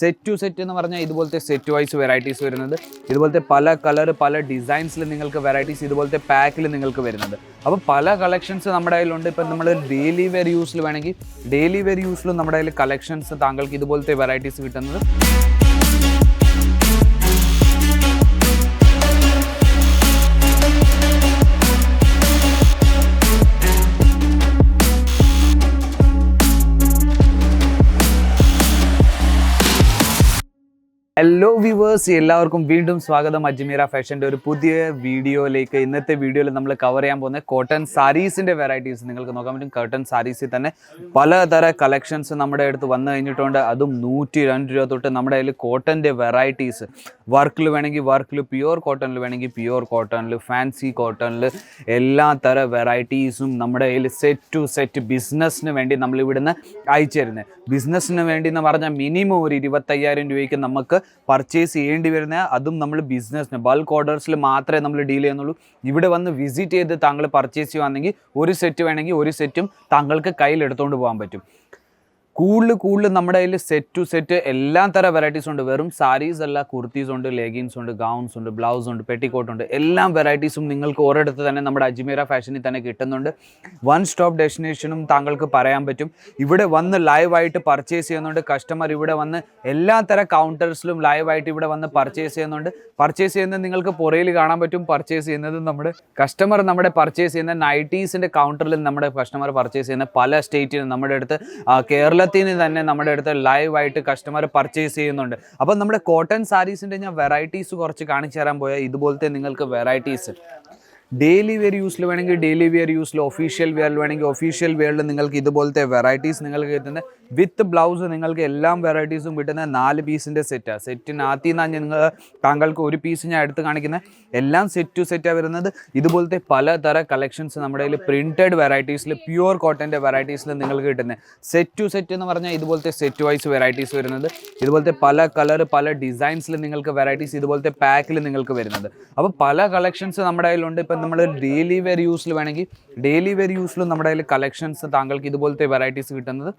Set to set എന്ന് പറഞ്ഞാൽ ഇതുപോലത്തെ സെറ്റ് വൈസ് വെറൈറ്റീസ് വരുന്നത്. ഇതുപോലത്തെ പല കളർ പല ഡിസൈൻസിൽ നിങ്ങൾക്ക് വെറൈറ്റീസ് ഇതുപോലത്തെ പാക്കിൽ നിങ്ങൾക്ക് വരുന്നത്. അപ്പോൾ പല കളക്ഷൻസ് നമ്മുടെ കയ്യിലുണ്ട്. ഇപ്പം നമ്മൾ ഡെയിലി വെയർ യൂസിൽ വേണമെങ്കിൽ ഡെയിലി വെയർ യൂസിലും നമ്മുടെ കയ്യിൽ കളക്ഷൻസ് താങ്കൾക്ക് ഇതുപോലത്തെ വെറൈറ്റീസ് കിട്ടുന്നത്. ഹലോ വ്യൂവേഴ്സ് എല്ലാവർക്കും വീണ്ടും സ്വാഗതം. അജ്മീറ ഫാഷന്റെ ഒരു പുതിയ വീഡിയോയിലേക്ക്. ഇന്നത്തെ വീഡിയോയിൽ നമ്മൾ കവർ ചെയ്യാൻ പോകുന്ന കോട്ടൺ സാരീസിന്റെ വെറൈറ്റീസ് നിങ്ങൾക്ക് നോക്കാൻ പറ്റും. കോട്ടൺ സാരീസിൽ തന്നെ പലതര കളക്ഷൻസ് നമ്മുടെ അടുത്ത് വന്നു കഴിഞ്ഞിട്ടുണ്ട്. അതും നൂറ്റി രണ്ട് രൂപ തൊട്ട് നമ്മുടെ കയ്യിൽ കോട്ടന്റെ വെറൈറ്റീസ് വർക്കിൽ വേണമെങ്കിൽ വർക്കിൽ പ്യുവർ കോട്ടണിൽ വേണമെങ്കിൽ പ്യുവർ കോട്ടണിൽ ഫാൻസി കോട്ടണിൽ എല്ലാ തര വെറൈറ്റീസും നമ്മുടെ കയ്യിൽ സെറ്റ് ടു സെറ്റ് ബിസിനസ്സിന് വേണ്ടി നമ്മൾ ഇവിടുന്ന് അയച്ചു തരുന്നത് ബിസിനസ്സിന് വേണ്ടി എന്ന് പറഞ്ഞാൽ മിനിമം ഒരു ഇരുപത്തയ്യായിരം രൂപയ്ക്ക് നമുക്ക് പർച്ചേസ് ചെയ്യേണ്ടി വരുന്ന അതും നമ്മൾ ബിസിനസ്സിന് ബൾക്ക് ഓർഡേഴ്സിൽ മാത്രമേ നമ്മൾ ഡീൽ ചെയ്യുന്നുള്ളൂ. ഇവിടെ വന്ന് വിസിറ്റ് ചെയ്ത് താങ്കൾ പർച്ചേസ് ചെയ്യുവാണെങ്കിൽ ഒരു സെറ്റ് വേണമെങ്കിൽ ഒരു സെറ്റും താങ്കൾക്ക് കയ്യിൽ എടുത്തുകൊണ്ട് പോകാൻ പറ്റും. കൂടുതൽ കൂടുതൽ നമ്മുടെ കയ്യിൽ സെറ്റ് ടു സെറ്റ് എല്ലാ തരം വെറൈറ്റീസ് ഉണ്ട്. വെറും സാരീസ് അല്ല കുർത്തീസ് ഉണ്ട് ലെഗിൻസ് ഉണ്ട് ഗൗൺസ് ഉണ്ട് ബ്ലൗസ് ഉണ്ട് പെട്ടിക്കോട്ട് ഉണ്ട്. എല്ലാ വെറൈറ്റീസും നിങ്ങൾക്ക് ഒരിടത്ത് തന്നെ നമ്മുടെ അജ്മീറ ഫാഷനിൽ തന്നെ കിട്ടുന്നുണ്ട്. വൺ സ്റ്റോപ്പ് ഡെസ്റ്റിനേഷനും താങ്കൾക്ക് പറയാൻ പറ്റും. ഇവിടെ വന്ന് ലൈവായിട്ട് പർച്ചേസ് ചെയ്യുന്നുണ്ട്. കസ്റ്റമർ ഇവിടെ വന്ന് എല്ലാ തരം കൗണ്ടേഴ്സിലും ലൈവായിട്ട് ഇവിടെ വന്ന് പർച്ചേസ് ചെയ്യുന്നുണ്ട്. പർച്ചേസ് ചെയ്യുന്നത് നിങ്ങൾക്ക് പുറയിൽ കാണാൻ പറ്റും. പർച്ചേസ് ചെയ്യുന്നത് നമ്മുടെ കസ്റ്റമർ നമ്മുടെ പർച്ചേസ് ചെയ്യുന്ന നൈറ്റീസിന്റെ കൗണ്ടറിൽ നമ്മുടെ കസ്റ്റമർ പർച്ചേസ് ചെയ്യുന്ന പല സ്റ്റേറ്റിലും നമ്മുടെ അടുത്ത് ആ, കേരളത്തിൽ നിന്ന് തന്നെ നമ്മുടെ അടുത്ത് ലൈവായിട്ട് കസ്റ്റമർ പർച്ചേസ് ചെയ്യുന്നുണ്ട്. അപ്പം നമ്മുടെ കോട്ടൺ സാരീസിന്റെ ഞാൻ വെറൈറ്റീസ് കുറച്ച് കാണിച്ചു തരാൻ പോയാൽ ഇതുപോലത്തെ നിങ്ങൾക്ക് വെറൈറ്റീസ് ഡെയിലി വെയർ യൂസിൽ വേണമെങ്കിൽ ഡെയിലി വെയർ യൂസിൽ ഒഫീഷ്യൽ വെയറിൽ വേണമെങ്കിൽ ഒഫീഷ്യൽ വെയറിൽ നിങ്ങൾക്ക് ഇതുപോലത്തെ വെറൈറ്റീസ് നിങ്ങൾക്ക് കിട്ടുന്ന വിത്ത് ബ്ലൗസ് നിങ്ങൾക്ക് എല്ലാം വെറൈറ്റീസും കിട്ടുന്ന നാല് പീസിന്റെ സെറ്റാണ് സെറ്റിനകത്ത് നിന്നാണ് നിങ്ങൾ താങ്കൾക്ക് ഒരു പീസ് ഞാൻ എടുത്ത് കാണിക്കുന്നത് എല്ലാം സെറ്റ് ടു സെറ്റാണ് വരുന്നത്. ഇതുപോലത്തെ പലതര കളക്ഷൻസ് നമ്മുടെ കയ്യിൽ പ്രിന്റഡ് വെറൈറ്റീസിൽ പ്യുവർ കോട്ടന്റെ വെറൈറ്റീസിൽ നിങ്ങൾക്ക് കിട്ടുന്നത് സെറ്റ് ടു സെറ്റ് എന്ന് പറഞ്ഞാൽ ഇതുപോലത്തെ സെറ്റ് വൈസ് വെറൈറ്റീസ് വരുന്നത്. ഇതുപോലത്തെ പല കളർ പല ഡിസൈൻസിൽ നിങ്ങൾക്ക് വെറൈറ്റീസ് ഇതുപോലത്തെ പാക്കിൽ നിങ്ങൾക്ക് വരുന്നത്. അപ്പോൾ പല കളക്ഷൻസ് നമ്മുടെ കയ്യിലുണ്ട്. ഇപ്പം നമ്മൾ ഡെയിലി വെയർ യൂസിൽ വേണമെങ്കിൽ ഡെയിലി വെയർ യൂസിലും നമ്മുടെ കയ്യിൽ കളക്ഷൻസ് താങ്കൾക്ക് ഇതുപോലത്തെ വെറൈറ്റീസ് കിട്ടുന്നത്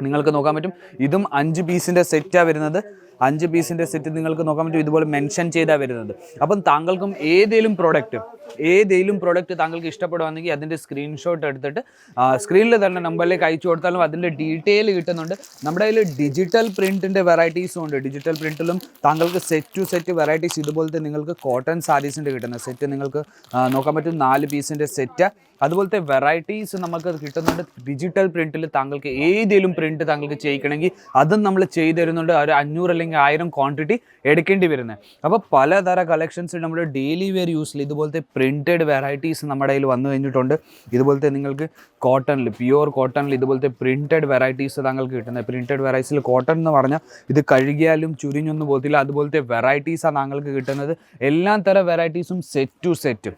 നിങ്ങൾക്ക് നോക്കാൻ പറ്റും. ഇതും അഞ്ച് പീസിന്റെ സെറ്റാണ് വരുന്നത്. അഞ്ച് പീസിന്റെ സെറ്റ് നിങ്ങൾക്ക് നോക്കാൻ പറ്റും. ഇതുപോലെ മെൻഷൻ ചെയ്താൽ വരുന്നത്. അപ്പം താങ്കൾക്കും ഏതെങ്കിലും പ്രോഡക്റ്റ് ഏതെങ്കിലും പ്രോഡക്റ്റ് താങ്കൾക്ക് ഇഷ്ടപ്പെടുവാണെങ്കിൽ അതിന്റെ സ്ക്രീൻഷോട്ട് എടുത്തിട്ട് സ്ക്രീനിൽ തന്നെ നമ്പറിലേക്ക് അയച്ചു കൊടുത്താലും അതിന്റെ ഡീറ്റെയിൽ കിട്ടുന്നുണ്ട്. നമ്മുടെ കയ്യിൽ ഡിജിറ്റൽ പ്രിന്റിന്റെ വെറൈറ്റീസും ഉണ്ട്. ഡിജിറ്റൽ പ്രിന്റിലും താങ്കൾക്ക് സെറ്റ് ടു സെറ്റ് വെറൈറ്റീസ് ഇതുപോലത്തെ നിങ്ങൾക്ക് കോട്ടൺ സാരീസിന്റെ കിട്ടുന്ന സെറ്റ് നിങ്ങൾക്ക് നോക്കാൻ പറ്റും നാല് പീസിന്റെ സെറ്റ് അതുപോലത്തെ വെറൈറ്റീസ് നമുക്ക് കിട്ടുന്നുണ്ട്. ഡിജിറ്റൽ പ്രിന്റിൽ താങ്കൾക്ക് ഏതെങ്കിലും പ്രിന്റ് താങ്കൾക്ക് ചെയ്യിക്കണമെങ്കിൽ അതും നമ്മൾ ചെയ്തു തരുന്നുണ്ട്. ഒരു അഞ്ഞൂറ് ആയിരം ക്വാണ്ടിറ്റി എടുക്കേണ്ടി വരുന്നത് അപ്പോൾ പലതര കളക്ഷൻസ് നമ്മൾ ഡെയിലി വെയർ യൂസിൽ ഇതുപോലത്തെ പ്രിന്റഡ് വെറൈറ്റീസ് നമ്മുടെ കയ്യിൽ വന്നു കഴിഞ്ഞിട്ടുണ്ട്. ഇതുപോലത്തെ നിങ്ങൾക്ക് കോട്ടണിൽ പ്യുവർ കോട്ടണിൽ ഇതുപോലത്തെ പ്രിന്റഡ് വെറൈറ്റീസ് താങ്കൾക്ക് കിട്ടുന്നത് പ്രിന്റഡ് വെറൈറ്റീസിൽ കോട്ടൺ എന്ന് പറഞ്ഞാൽ ഇത് കഴുകിയാലും ചുരിഞ്ഞൊന്നും പോകത്തില്ല. അതുപോലത്തെ വെറൈറ്റീസാണ് താങ്കൾക്ക് കിട്ടുന്നത്. എല്ലാ തരം വെറൈറ്റീസും set to set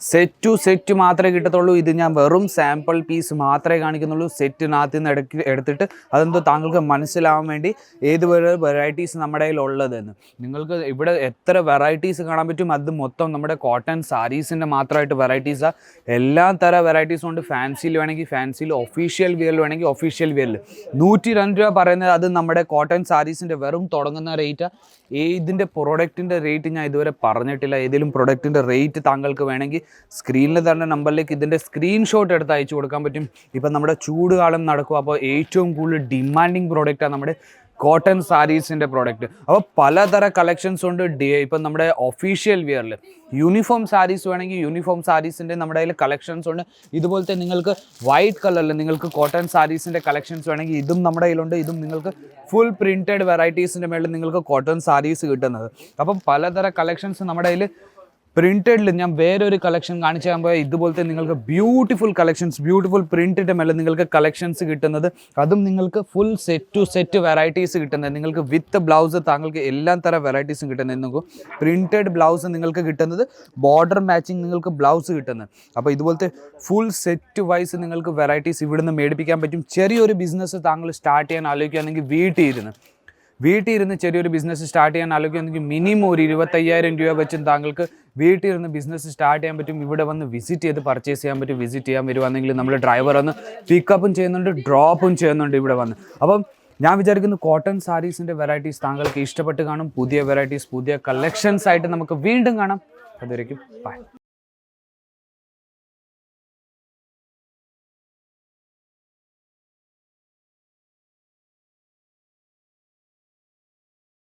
set to set മാത്രമേ കിട്ടത്തുള്ളൂ. ഇത് ഞാൻ വെറും സാമ്പിൾ പീസ് മാത്രമേ കാണിക്കുന്നുള്ളൂ. സെറ്റിനകത്ത് നിന്ന് എടുക്കി എടുത്തിട്ട് അതെന്തോ താങ്കൾക്ക് മനസ്സിലാവാൻ വേണ്ടി ഏത് വെറൈറ്റീസ് നമ്മുടെ കയ്യിൽ ഉള്ളതെന്ന്. നിങ്ങൾക്ക് ഇവിടെ എത്ര വെറൈറ്റീസ് കാണാൻ പറ്റും? അത് മൊത്തം നമ്മുടെ കോട്ടൺ സാരീസിന്റെ മാത്രമായിട്ട് വെറൈറ്റീസാണ് എല്ലാ തര വെറൈറ്റീസും ഉണ്ട്. ഫാൻസിയിൽ വേണമെങ്കിൽ ഫാൻസിയിൽ ഒഫീഷ്യൽ വിയറിൽ വേണമെങ്കിൽ ഒഫീഷ്യൽ വിയറിൽ നൂറ്റി രണ്ട് രൂപ പറയുന്നത് അത് നമ്മുടെ കോട്ടൺ സാരീസിന്റെ വെറും തുടങ്ങുന്ന റേറ്റാണ് ഇതിന്റെ പ്രൊഡക്റ്റിന്റെ റേറ്റ് ഞാൻ ഇതുവരെ പറഞ്ഞിട്ടില്ല. ഏതെങ്കിലും പ്രൊഡക്റ്റിന്റെ റേറ്റ് താങ്കൾക്ക് വേണമെങ്കിൽ സ്ക്രീനിൽ തന്നെ നമ്പറിലേക്ക് ഇതിന്റെ സ്ക്രീൻഷോട്ട് എടുത്ത് അയച്ചു കൊടുക്കാൻ പറ്റും. ഇപ്പം നമ്മുടെ ചൂടുകാലം നടക്കും. അപ്പോൾ ഏറ്റവും കൂടുതൽ ഡിമാൻഡിങ് പ്രോഡക്റ്റാണ് നമ്മുടെ കോട്ടൺ സാരീസിന്റെ പ്രോഡക്റ്റ് അപ്പോൾ പലതര കളക്ഷൻസ് ഉണ്ട്. ഡി ഇപ്പം നമ്മുടെ ഒഫീഷ്യൽ വിയറിൽ യൂണിഫോം സാരീസ് വേണമെങ്കിൽ യൂണിഫോം സാരീസിന്റെ നമ്മുടെ കയ്യിൽ കളക്ഷൻസ് ഉണ്ട്. ഇതുപോലത്തെ നിങ്ങൾക്ക് വൈറ്റ് കളറിൽ നിങ്ങൾക്ക് കോട്ടൺ സാരീസിന്റെ കളക്ഷൻസ് വേണമെങ്കിൽ ഇതും നമ്മുടെ കയ്യിലുണ്ട്. ഇതും നിങ്ങൾക്ക് ഫുൾ പ്രിന്റഡ് വെറൈറ്റീസിന്റെ മേളിൽ നിങ്ങൾക്ക് കോട്ടൺ സാരീസ് കിട്ടുന്നത്. അപ്പം പലതര കളക്ഷൻസ് നമ്മുടെ കയ്യിൽ പ്രിന്റഡിൽ ഞാൻ വേറൊരു കളക്ഷൻ കാണിച്ചു തരാൻ പോയാൽ ഇതുപോലത്തെ നിങ്ങൾക്ക് ബ്യൂട്ടിഫുൾ കളക്ഷൻസ് ബ്യൂട്ടിഫുൾ പ്രിന്റഡ് മെല്ല നിങ്ങൾക്ക് കളക്ഷൻസ് കിട്ടുന്നത്. അതും നിങ്ങൾക്ക് full set to set varieties കിട്ടുന്നത്. നിങ്ങൾക്ക് വിത്ത് ബ്ലൗസ് താങ്കൾക്ക് എല്ലാ തരം വെറൈറ്റീസും കിട്ടുന്നത് നോക്കും. പ്രിന്റഡ് ബ്ലൗസ് നിങ്ങൾക്ക് കിട്ടുന്നത് ബോർഡർ മാച്ചിങ് നിങ്ങൾക്ക് ബ്ലൗസ് കിട്ടുന്നത്. അപ്പോൾ ഇതുപോലത്തെ ഫുൾ സെറ്റ് വൈസ് നിങ്ങൾക്ക് വെറൈറ്റീസ് ഇവിടുന്ന് മേടിപ്പിക്കാൻ പറ്റും. ചെറിയൊരു ബിസിനസ് താങ്കൾ സ്റ്റാർട്ട് ചെയ്യാൻ ആലോചിക്കുകയാണെങ്കിൽ വീട്ടിൽ ഇരുന്ന്. വീട്ടിൽ ഇരുന്ന് ചെറിയൊരു ബിസിനസ് സ്റ്റാർട്ട് ചെയ്യാൻ ആലോചിക്കുകയാണെങ്കിൽ മിനിമം ഒരു ഇരുപത്തയ്യായിരം രൂപ വെച്ചും താങ്കൾക്ക് വീട്ടിൽ ഇരുന്ന് ബിസിനസ് സ്റ്റാർട്ട് ചെയ്യാൻ പറ്റും. ഇവിടെ വന്ന് വിസിറ്റ് ചെയ്ത് പർച്ചേസ് ചെയ്യാൻ പറ്റും. വിസിറ്റ് ചെയ്യാൻ വരുവാണെങ്കിൽ നമ്മൾ ഡ്രൈവർ വന്ന് പിക്കപ്പും ചെയ്യുന്നുണ്ട് ഡ്രോപ്പും ചെയ്യുന്നുണ്ട് ഇവിടെ വന്ന്. അപ്പം ഞാൻ വിചാരിക്കുന്നു കോട്ടൺ സാരീസിന്റെ വെറൈറ്റീസ് താങ്കൾക്ക് ഇഷ്ടപ്പെട്ട് കാണും. പുതിയ വെറൈറ്റീസ് പുതിയ കളക്ഷൻസ് ആയിട്ട് നമുക്ക് വീണ്ടും കാണാം. അതുവരേക്കും ബൈ